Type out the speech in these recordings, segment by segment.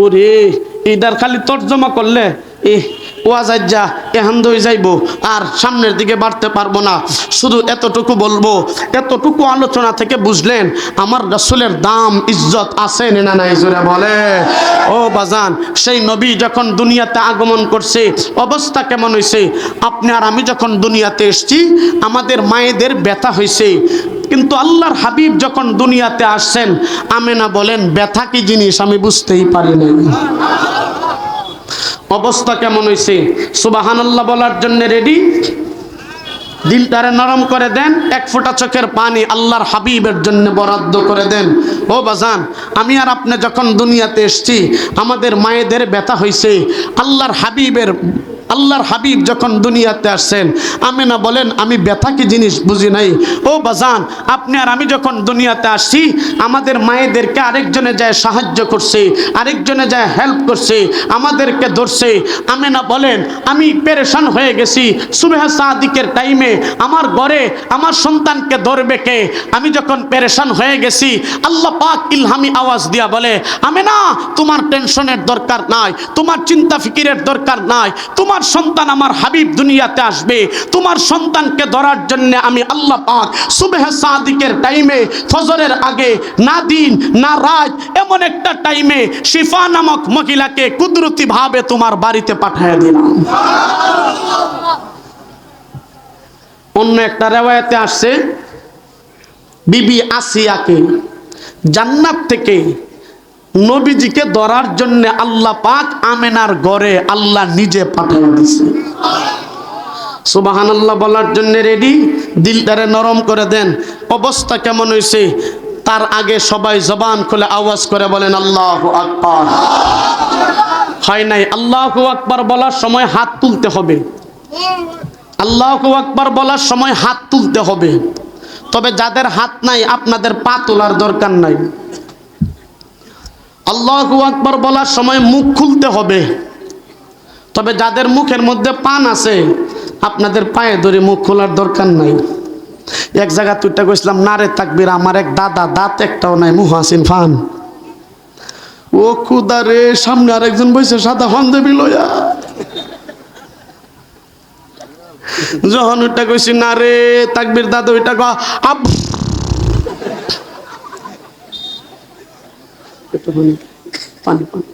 ওরে, এটার খালি তর্জমা করলে, এ ওয়াজার যা এহান দই যাইব, আর সামনের দিকে বাড়তে পারব না। শুধু এতটুকু বলব, এতটুকু আলোচনা থেকে বুঝলেন, আমার রসুলের দাম, ইজ্জত আছে না নাই, জোরে বলে? ও বাজান, সেই নবী যখন দুনিয়াতে আগমন করছে, অবস্থা কেমন হয়েছে আপনি আর আমি যখন দুনিয়াতে এসছি, আমাদের মায়েদের ব্যথা হয়েছে কিন্তু আল্লাহর হাবিব যখন দুনিয়াতে আসছেন, আমেনা বলেন, ব্যথা কি জিনিস? আমি বুঝতেই পারি নাই। অবস্থা কেমন হয়েছে সুবাহান আল্লাহ বলার জন্য রেডি দিলটারে নরম করে দেন, এক ফোঁটা চোখের পানি আল্লাহর হাবিবের জন্য বরাদ্দ করে দেন। ও বাজান, আমি আর আপনি যখন দুনিয়াতে এসছি, আমাদের মায়েদের ব্যথা হয়েছে আল্লাহর হাবিবের আল্লাহর হাবিব যখন দুনিয়াতে আসছেন, আমেনা বলেন, আমি ব্যথা কি জিনিস বুঝি নাই? ও বাজান, আপনি আর আমি যখন দুনিয়াতে আসছি, আমাদের মায়েদেরকে আরেকজনে যায় সাহায্য করছে, আরেকজনে যায় হেল্প করছে, আমাদেরকে ধরছে। আমেনা বলেন, আমি পেরেশান হয়ে গেছি। সুবেহা সাদিকের টাইমে আমার ঘরে আমার সন্তানকে ধরবে কে? আমি যখন পেরেশান হয়ে গেছি, আল্লাহ পাক ইলহামি আওয়াজ দিয়া বলে, আমেনা, তোমার টেনশনের দরকার নাই, তোমার চিন্তা ফিকিরের দরকার নাই, তোমার সন্তান আমার হাবিব দুনিয়াতে আসবে। তোমার সন্তানকে ধরার জন্য আমি আল্লাহ পাক সুবেহ সাদিকের টাইমে, ফজরের আগে, না দিন, না রাত, এমন একটা টাইমে শিফা নামক মহিলাকে কুদরতি ভাবে তোমার বাড়িতে পাঠিয়ে দিলাম। অন্য একটা রেওয়ায়তে আসছে, বিবি আসিয়াকে জান্নাত থেকে নবীজিকে ধরার জন্য আল্লাহ পাক আমেনার ঘরে আল্লাহ নিজে পাঠিয়ে দিছে। সুবাহান আল্লাহ বলার জন্য রেডি দিলটারে নরম করে দেন। অবস্থা কেমন হয়েছে তার আগে সবাই জবান খুলে আওয়াজ করে বলেন, আল্লাহ আকবার। হয় নাই? আল্লাহ আকবার বলার সময় হাত তুলতে হবে। আল্লাহ আকবার বলার সময় হাত তুলতে হবে। তবে যাদের হাত নাই, আপনাদের পা তোলার দরকার নাই। আল্লাহ আকবার বলার সময় মুখ খুলতে হবে। তবে যাদের মুখের মধ্যে পান আছে, আপনাদের পায়ে ধরে মুখ খোলার দরকার নাই। এক জায়গা তুইটা কইছিলাম নারে থাকবির আমার এক দাদা, দাঁত একটাও নাই মুহ আসিন ফান। ও খুদা রে, সামনে আরেকজন বসে সাদা ফান লয়া। যখন ওইটা কইছি, না রে তাকবির, দাদা, ওইটা আব একটুখানি পানি পানি।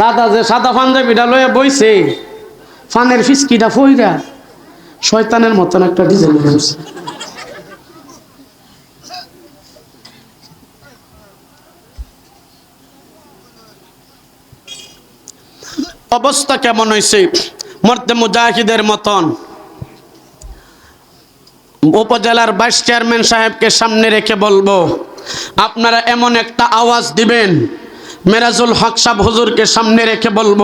দাদা যে সাদা পাঞ্জাবিটা লয়ে বইছে, ফানের ফিসকিটা ফইরা শয়তানের মতন একটা ডিজাইন করছে অবস্থা কেমন হয়েছে মর্তে মুজাহিদের মতন। উপজেলার ভাইস চেয়ারম্যান সাহেবকে সামনে রেখে বলব, আপনারা এমন একটা আওয়াজ দিবেন, মেরাজুল হক সাহ হুজুরকে সামনে রেখে বলব,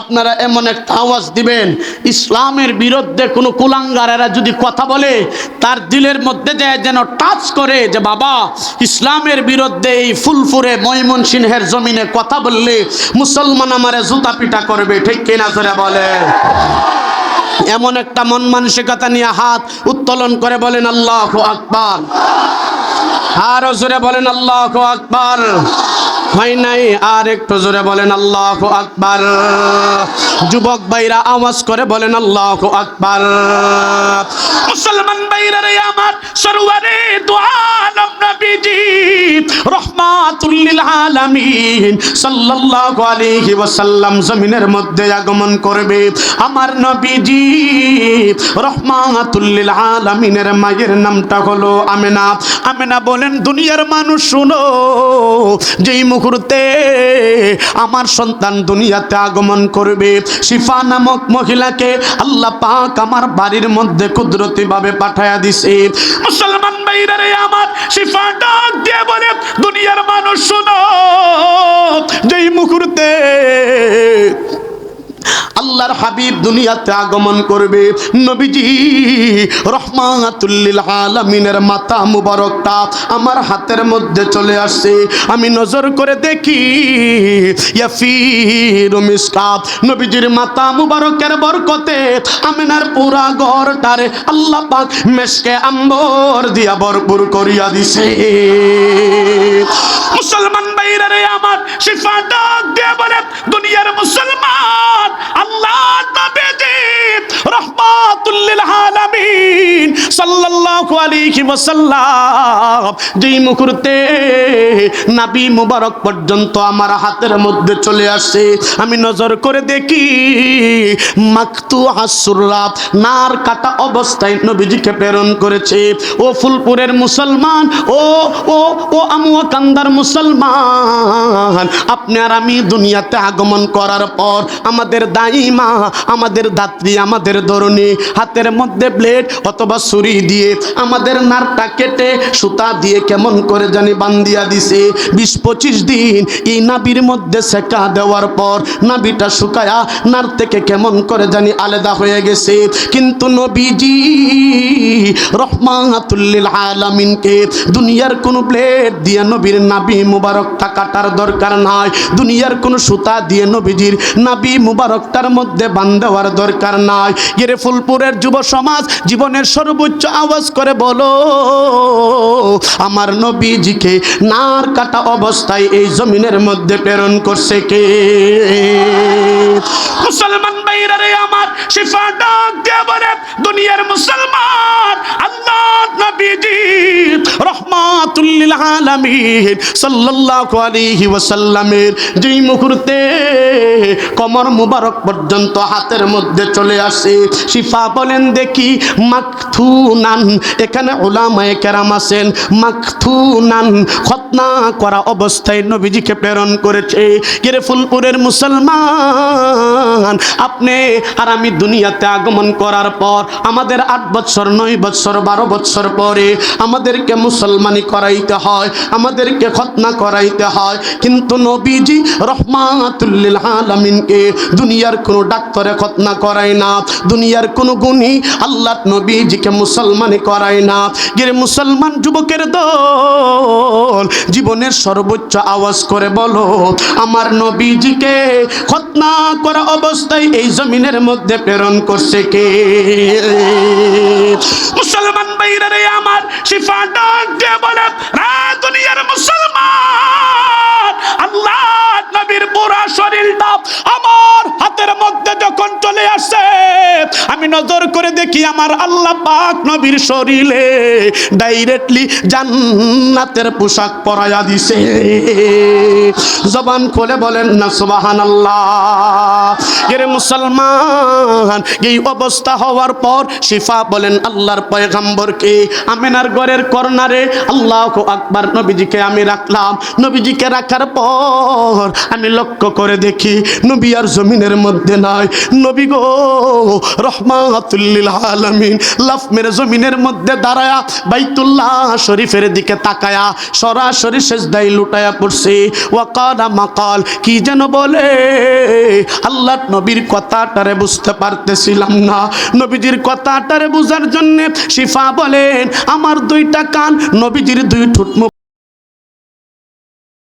আপনারা এমন একটা আওয়াজ দিবেন, ইসলামের বিরুদ্ধে কোনো কুলাঙ্গারেরা যদি কথা বলে, তার দিলের মধ্যে যায় যেন টাচ করে যে, বাবা, ইসলামের বিরুদ্ধে এই ফুলফুরে ময়মন সিংহের জমিনে কথা বললে মুসলমান আমারে জুতা পিটা করবে। ঠিক কিনা করে বলে এমন একটা মন মানসিকতা নিয়ে হাত উত্তোলন করে বলেন আল্লাহ আকবার। আরও জোরে বলেন আল্লাহ আকবার। হয় নাই? আর একটু জোরে বলেন আল্লাহ যুবক ভাইরা আওয়াজ করে বলেন আল্লাহ আকবার। মুসলমান ভাইরা রে আমার সরওয়ারে দোয়ালম নবীজি রহমাতুল আমার দুনিয়ার মানুষ শুনো মুহূর্তে আমার সন্তান দুনিয়াতে আগমন করবে, শিফা নামক মহিলাকে আল্লাহ পাক আমার বাড়ির মধ্যে কুদরতি ভাবে পাঠায়া দিছে। মুসলমান আমার শিফা ডাক দিয়ে বলে, দুনিয়ার মানুষ, শোনো। যেই মুহূর্তে আল্লাহর হাবিব দুনিয়াতে আগমন করবে, নবীজি রহমাতুল্লিল আলামিনের মাথা মুবারকটা আমার হাতের মধ্যে চলে আসে আমি নজর করে দেখি নবীজির মাতা মুবারকের বরকতে আমিনার পুরা ঘরটারে আল্লাহ পাক মেশকে আম্বর দিয়া ভরপুর করিয়া দিছে। মুসলমান বাইরে আমার শিফা ডাক দিয়ে বলে আলাইহি ওয়াসাল্লাম। যেই মুহূর্তে নাবি মুবারক পর্যন্ত আমার হাতের মধ্যে চলে আসে, আমি নজর করে দেখি, মাকতু হাসুরাত নার কাটা অবস্থায় নবীজিকে প্রেরণ করেছে। ও ফুলপুরের মুসলমান, ও ও ও আমুয়া কান্দার মুসলমান, আপনি আর আমি দুনিয়াতে আগমন করার পর আমাদের দাইমা, আমাদের দাত্রী, আমাদের দরুনি হাতের মধ্যে ব্লেড অথবা ছুরি দিয়ে আমাদের নারটা কেটে সুতা দিয়ে কেমন করে জানি বান্দিয়া দিছে। বিশ পঁচিশ দিন এই নাবির মধ্যে সেকা দেওয়ার পর নাবিটা শুকায়া নার থেকে কেমন করে জানি আলাদা হয়ে গেছে। কিন্তু নবীজি রহমাতুল্লিল আলামিনকে দুনিয়ার কোনো প্লেট দিয়ে নবীর নাবি মুবারকটা কাটার দরকার নাই। দুনিয়ার কোনো সুতা দিয়ে নবীজির নাবি মুবারকটার মধ্যে বান দেওয়ার দরকার নাই। এর ফুলপুরের যুব সমাজ জীবনের সর্বোচ্চ আওয়াজ করে বলো, আমার নবীজিকে নার কাটা অবস্থায় এই জমিনের মধ্যে প্রেরণ করছে কে? মুসলমান বাইরে আমার শিফা ডাক দিয়ে যেই মুহূর্তে কমর মুবারক পর্যন্ত হাতের মধ্যে চলে আসে, শিফা বলেন, দেখি, মাকথুনান। এখানে কেরাম আছেন, মাকথুনান খতনা করা অবস্থায় নবীজিকে প্রেরণ করেছে। কিরে ফুলপুরের মুসলমান, আপনি আর আমি দুনিয়াতে আগমন করার পর, আমাদের আট বছর, নয় বছর, বারো বছর পরে আমাদেরকে মুসলমানি করাইতে হয়, আমাদেরকে খতনা করাইতে হয়। কিন্তু নবীজি রহমাতুল্লিল আলামিনকে দুনিয়ার কোনো ডাক্তারে খতনা করায় না, দুনিয়ার কোনো গুণী আল্লাহ নবীজিকে মুসলমানি করায় না। গিরে মুসলমান যুবকের দল জীবনের সর্বোচ্চ আওয়াজ করে বলো, আমার নবীজিকে খতনা করা অবস্থায় এই জমিনের মধ্যে প্রেরণ করছে কে? মুসলমান বাইরে আমার শিফা ডাক বলে আমি নজর করে দেখি আমার আল্লাহ পাক নবীর শরীরে ডাইরেক্টলি জান্নাতের পোশাক পরায়া দিছে। জবান খুলে বলেন না সুবাহান আল্লাহ এর মুসলমান, এই অবস্থা হওয়ার পর শিফা বলেন, আল্লাহর পয়গাম্বরকে আমেনার ঘরের কর্নারে আল্লাহ আকবার নবীজিকে আমি রাখলাম। নবীজিকে রাখার পর আমি লক্ষ্য করে দেখি নবী আর জমিনের মধ্যে নাই। নবী গো মেরে জমিনের মধ্যে দাঁড়ায়া বাইতুল্লাহ শরীফের দিকে তাকায়া সরাসরি সেজদাই লুটায়া পড়ছে। মাকাল, কি যেন বলে? আল্লাহ নবীর কথাটারে বুঝতে পারতেছিলাম না। নবীজির কথাটারে বুঝার জন্য শিফা বলেন, আমার দুইটা কান নবীজির দুই ঠুট মুখ